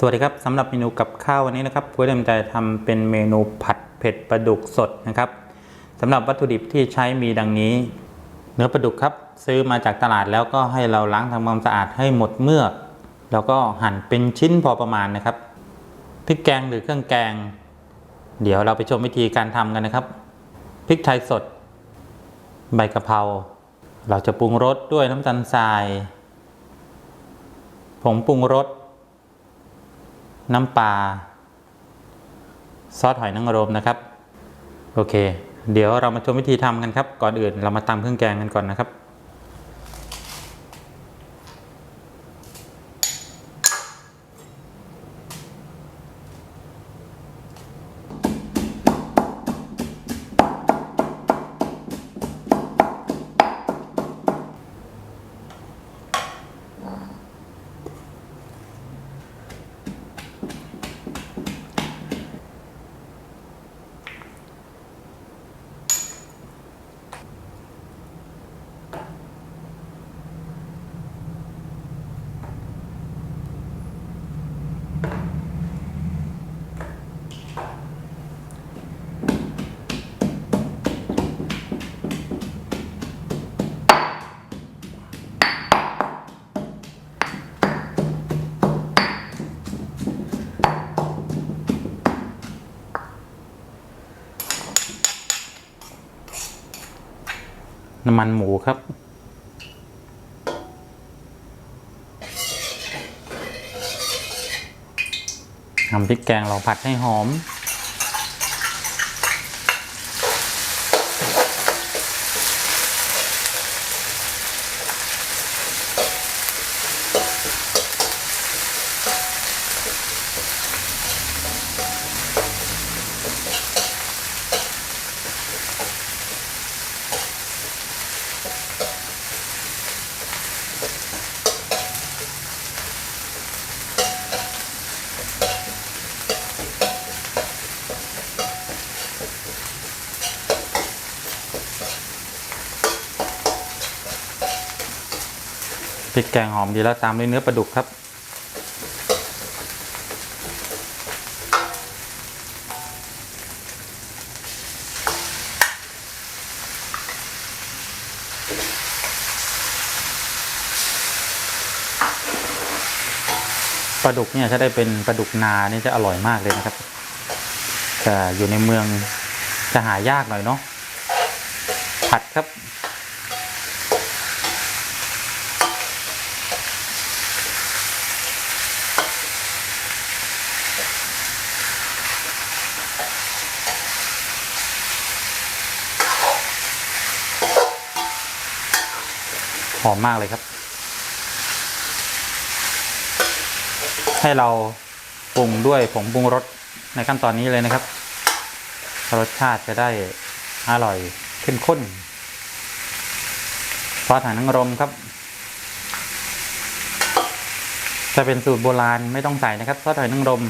สวัสดีครับสำหรับเมนูกับข้าววันนี้นะครับผู้ดำใจทำเป็นเมนูผัดเผ็ดปลาดุกสดนะครับสำหรับวัตถุดิบที่ใช้มีดังนี้ เนื้อปลาดุกครับ ซื้อมาจากตลาดแล้วก็ให้เราล้างทำความสะอาดให้หมดเมือกแล้วก็หั่นเป็นชิ้นพอประมาณนะครับพริกแกงหรือเครื่องแกง เดี๋ยวเราไปชมวิธีการทำกันนะครับพริกไทยสด ใบกะเพราเราจะปรุงรสด้วยน้ำตาลทรายผงปรุงรส น้ำปลาซอสหอยนางรมนะครับ โอเค เดี๋ยวเรามาชมวิธีทำกันครับ ก่อนอื่นเรามาตำเครื่องแกงกันก่อนนะครับ น้ำมันหมูครับ ทำพริกแกงเราผัดให้หอม ริกแกงหอมดีแล้วตามด้วยเนื้อปลาดุกครับ ปลาดุกเนี่ยถ้าได้เป็นปลาดุกนานี่จะอร่อยมากเลยนะครับแต่อยู่ในเมืองจะหายากหน่อยเนาะผัดครับ หอมมากเลยครับ ให้เราปรุงด้วยผงปรุงรสในขั้นตอนนี้เลยนะครับ รสชาติจะได้อร่อยเข้มข้นซอสหางนางรมครับ จะเป็นสูตรโบราณไม่ต้องใส่นะครับซอสหอยนางรม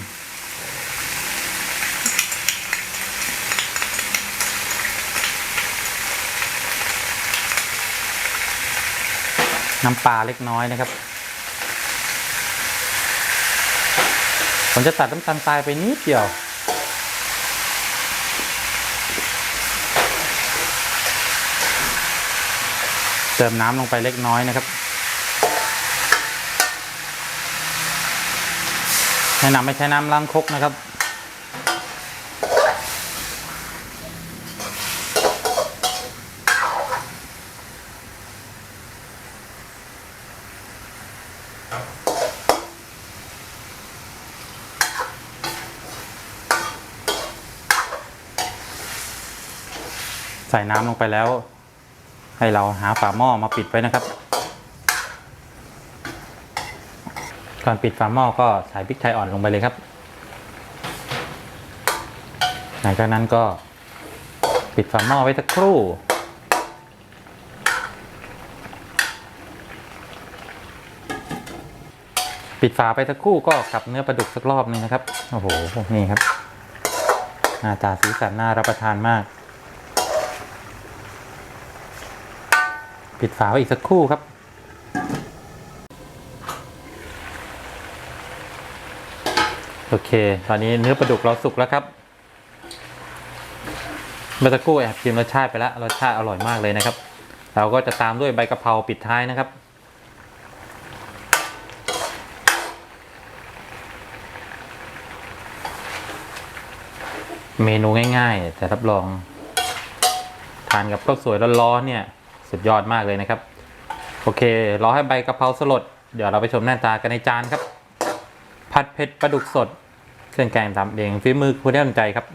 น้ำปลาเล็กน้อยนะครับ ผมจะตัดน้ำตาลทรายไปนิดเดียว เติมน้ำลงไปเล็กน้อยนะครับ แนะนำไม่ใช้น้ำล้างคกนะครับ ใส่น้ำลงไปแล้ว ให้เราหาฝาหม้อมาปิดไว้นะครับ ก่อนปิดฝาหม้อก็ใส่พริกไทยอ่อนลงไปเลยครับ หลังจากนั้นก็ปิดฝาหม้อไว้สักครู่ปิดฝาไปสักครู่ก็กลับเนื้อปลาดุกสักรอบนึงนะครับ โอ้โห นี่ครับ หน้าตาสีสันน่ารับประทานมาก ปิดฝาไว้อีกสักครู่ครับ โอเค ตอนนี้เนื้อปลาดุกเราสุกแล้วครับเมื่อสักครู่แอบชิมรสชาติไปแล้วรสชาติอร่อยมากเลยนะครับ เราก็จะตามด้วยใบกะเพราปิดท้ายนะครับเมนูง่าย ๆ แต่รับรอง ทานกับข้าวสวยร้อนๆเนี่ย สุดยอดมากเลยนะครับ โอเครอให้ใบกะเพราสลด เดี๋ยวเราไปชมหน้าตากันในจานครับ ผัดเผ็ดปลาดุกสด เครื่องแกงทำเองฝีมือคุณได้สนใจครับ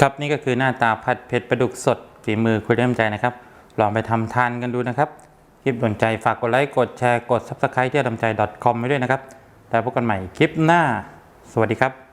ครับนี่ก็คือหน้าตาผัดเผ็ดปลาดุกสดฝีมือคุณเริ่มใจนะครับ ลองไปทำทานกันดูนะครับ ลิปโดนใจฝากกดไลค์กดแชร์กด Subscribe ที่ดำใจ .com ไว้ด้วยนะครับ แล้วพบกันใหม่คลิปหน้า สวัสดีครับ